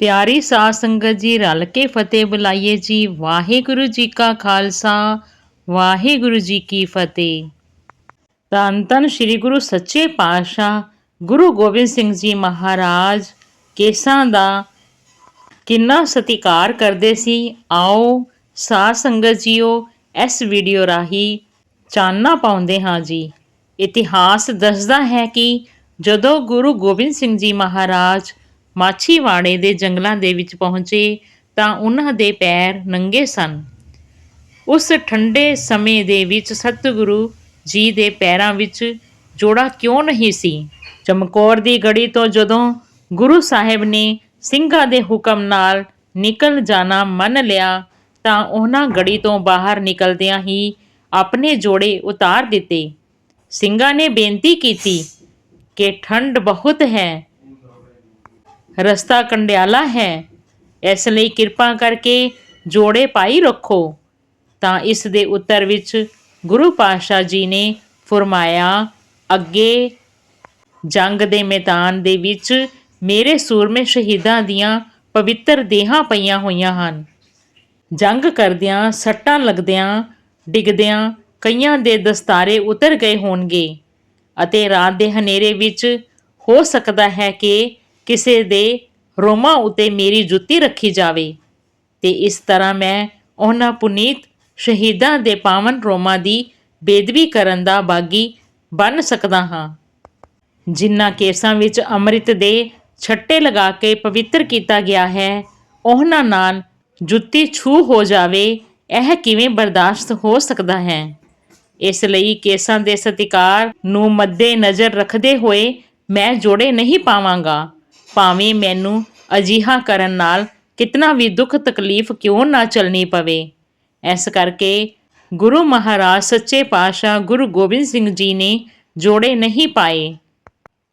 ਪਿਆਰੀ ਸਾਧ ਸੰਗਤ ਜੀ, ਰਲ ਕੇ ਫਤਿਹ ਬੁਲਾਈਏ ਜੀ। ਵਾਹਿਗੁਰੂ ਜੀ ਕਾ ਖਾਲਸਾ, ਵਾਹਿਗੁਰੂ ਜੀ ਕੀ ਫਤਿਹ। ਧੰਨ ਧੰਨ ਸ੍ਰੀ ਗੁਰੂ ਸੱਚੇ ਪਾਤਸ਼ਾਹ, ਗੁਰੂ ਗੋਬਿੰਦ ਸਿੰਘ ਜੀ ਮਹਾਰਾਜ, ਕੇਸਾਂ ਦਾ ਕਿੰਨਾ ਸਤਿਕਾਰ ਕਰਦੇ ਸੀ। ਆਓ ਸਾਧ ਸੰਗਤ ਜੀਓ, ਇਸ ਵੀਡੀਓ ਰਾਹੀਂ ਚਾਨਣਾ ਪਾਉਂਦੇ ਹਾਂ ਜੀ। ਇਤਿਹਾਸ ਦੱਸਦਾ ਹੈ ਕਿ ਜਦੋਂ ਗੁਰੂ ਗੋਬਿੰਦ ਸਿੰਘ ਜੀ ਮਹਾਰਾਜ ਮਾਛੀਵਾੜੇ ਦੇ ਜੰਗਲਾਂ ਦੇ ਵਿੱਚ ਪਹੁੰਚੇ ਤਾਂ ਉਹਨਾਂ ਦੇ ਪੈਰ ਨੰਗੇ ਸਨ। ਉਸ ਠੰਡੇ ਸਮੇਂ ਦੇ ਵਿੱਚ ਸਤਿਗੁਰੂ ਜੀ ਦੇ ਪੈਰਾਂ ਵਿੱਚ ਜੋੜਾ ਕਿਉਂ ਨਹੀਂ ਸੀ? ਚਮਕੌਰ ਦੀ ਗੜੀ ਤੋਂ ਜਦੋਂ ਗੁਰੂ ਸਾਹਿਬ ਨੇ ਸਿੰਘਾਂ ਦੇ ਹੁਕਮ ਨਾਲ ਨਿਕਲ ਜਾਣਾ ਮੰਨ ਲਿਆ, ਤਾਂ ਉਹਨਾਂ ਗੜੀ ਤੋਂ ਬਾਹਰ ਨਿਕਲਦਿਆਂ ਹੀ ਆਪਣੇ ਜੋੜੇ ਉਤਾਰ ਦਿੱਤੇ। ਸਿੰਘਾਂ ਨੇ ਬੇਨਤੀ ਕੀਤੀ ਕਿ ਠੰਡ ਬਹੁਤ ਹੈ ਰਸਤਾ ਕੰਡਿਆਲਾ ਹੈ। ਇਸ ਲਈ ਕਿਰਪਾ ਕਰਕੇ ਜੋੜੇ ਪਾਈ ਰੱਖੋ। ਤਾਂ ਇਸ ਦੇ ਉੱਤਰ ਵਿੱਚ ਗੁਰੂ ਪਾਤਸ਼ਾਹ ਜੀ ਨੇ ਫਰਮਾਇਆ, ਅੱਗੇ ਜੰਗ ਦੇ ਮੈਦਾਨ ਦੇ ਵਿੱਚ ਮੇਰੇ ਸੂਰਮੇ ਸ਼ਹੀਦਾਂ ਦੀਆਂ ਪਵਿੱਤਰ ਦੇਹਾਂ ਪਈਆਂ ਹੋਈਆਂ ਹਨ। ਜੰਗ ਕਰਦਿਆਂ, ਸੱਟਾਂ ਲੱਗਦਿਆਂ, ਡਿੱਗਦਿਆਂ ਕਈਆਂ ਦੇ ਦਸਤਾਰੇ ਉਤਰ ਗਏ ਹੋਣਗੇ ਅਤੇ ਰਾਤ ਦੇ ਹਨੇਰੇ ਵਿੱਚ ਹੋ ਸਕਦਾ ਹੈ ਕਿ ਕਿਸੇ ਦੇ ਰੋਮਾਂ ਉਤੇ ਮੇਰੀ ਜੁੱਤੀ ਰੱਖੀ ਜਾਵੇ। ਤੇ ਇਸ ਤਰ੍ਹਾਂ ਮੈਂ ਉਹਨਾਂ ਪੁਨੀਤ ਸ਼ਹੀਦਾਂ ਦੇ ਪਾਵਨ ਰੋਮਾਂ ਦੀ ਬੇਦਬੀ ਕਰਨ ਦਾ ਬਾਗੀ ਬਣ ਸਕਦਾ ਹਾਂ। ਜਿਨ੍ਹਾਂ ਕੇਸਾਂ ਵਿੱਚ ਅੰਮ੍ਰਿਤ ਦੇ ਛੱਟੇ ਲਗਾ ਕੇ ਪਵਿੱਤਰ ਕੀਤਾ ਗਿਆ ਹੈ, ਉਹਨਾਂ ਨਾਲ ਜੁੱਤੀ ਛੂ ਹੋ ਜਾਵੇ, ਇਹ ਕਿਵੇਂ ਬਰਦਾਸ਼ਤ ਹੋ ਸਕਦਾ ਹੈ? ਇਸ ਲਈ ਕੇਸਾਂ ਦੇ ਸਤਿਕਾਰ ਨੂੰ ਮੱਦੇ ਨਜ਼ਰ ਰੱਖਦੇ ਹੋਏ ਮੈਂ ਜੋੜੇ ਨਹੀਂ ਪਾਵਾਂਗਾ। ਭਾਵੇਂ ਮੈਨੂੰ ਅਜੀਹਾ ਕਰਨ ਨਾਲ ਕਿਤਨਾ ਵੀ ਦੁੱਖ ਤਕਲੀਫ ਕਿਉਂ ਨਾ ਚੱਲਣੀ ਪਵੇ। ਇਸ ਕਰਕੇ ਗੁਰੂ ਮਹਾਰਾਜ ਸੱਚੇ ਪਾਤਸ਼ਾਹ ਗੁਰੂ ਗੋਬਿੰਦ ਸਿੰਘ ਜੀ ਨੇ ਜੋੜੇ ਨਹੀਂ ਪਾਏ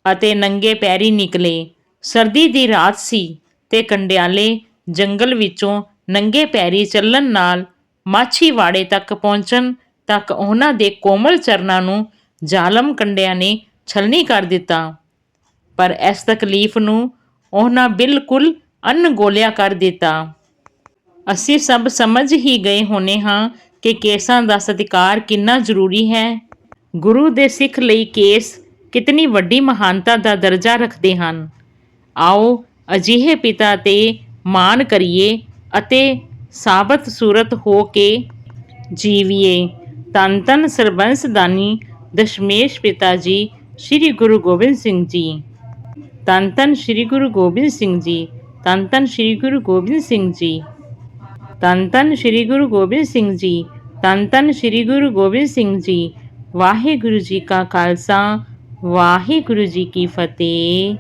ਅਤੇ ਨੰਗੇ ਪੈਰੀ ਨਿਕਲੇ। ਸਰਦੀ ਦੀ ਰਾਤ ਸੀ ਤੇ ਕੰਡਿਆਲੇ ਜੰਗਲ ਵਿੱਚੋਂ ਨੰਗੇ ਪੈਰੀ ਚੱਲਣ ਨਾਲ ਮਾਛੀਵਾੜੇ ਤੱਕ ਪਹੁੰਚਣ ਤੱਕ ਉਹਨਾਂ ਦੇ ਕੋਮਲ ਚਰਨਾਂ ਨੂੰ ਜ਼ਾਲਮ ਕੰਡਿਆਂ ਨੇ ਛਲਨੀ ਕਰ ਦਿੱਤਾ। ਪਰ ਇਸ ਤਕਲੀਫ ਨੂੰ ਉਹਨਾਂ ਬਿਲਕੁਲ ਅਣਗੋਲਿਆ ਕਰ ਦਿੱਤਾ। ਅਸੀਂ ਸਭ ਸਮਝ ਹੀ ਗਏ ਹੋਣੇ ਹਾਂ ਕਿ ਕੇਸਾਂ ਦਾ ਸਤਿਕਾਰ ਕਿੰਨਾ ਜ਼ਰੂਰੀ ਹੈ। ਗੁਰੂ ਦੇ ਸਿੱਖ ਲਈ ਕੇਸ ਕਿਤਨੀ ਵੱਡੀ ਮਹਾਨਤਾ ਦਾ ਦਰਜਾ ਰੱਖਦੇ ਹਨ। ਆਓ ਅਜਿਹੇ ਪਿਤਾ ਤੇ ਮਾਨ ਕਰੀਏ ਅਤੇ ਸਾਬਤ ਸੂਰਤ ਹੋ ਕੇ ਜੀਵੀਏ। ਤਨ ਤਨ ਸਰਬੰਸਦਾਨੀ ਦਸ਼ਮੇਸ਼ ਪਿਤਾ ਜੀ, ਸ੍ਰੀ ਗੁਰੂ ਗੋਬਿੰਦ ਸਿੰਘ ਜੀ। ਤਨ ਤਨ ਸ੍ਰੀ ਗੁਰੂ ਗੋਬਿੰਦ ਸਿੰਘ ਜੀ ਤਨ ਤਨ ਸ੍ਰੀ ਗੁਰੂ ਗੋਬਿੰਦ ਸਿੰਘ ਜੀ। ਤਨ ਤਨ ਸ੍ਰੀ ਗੁਰੂ ਗੋਬਿੰਦ ਸਿੰਘ ਜੀ ਤਨ ਤਨ ਸ੍ਰੀ ਗੁਰੂ ਗੋਬਿੰਦ ਸਿੰਘ ਜੀ। ਵਾਹਿਗੁਰੂ ਜੀ ਕਾ ਖਾਲਸਾ, ਵਾਹਿਗੁਰੂ ਜੀ ਕੀ ਫਤਿਹ।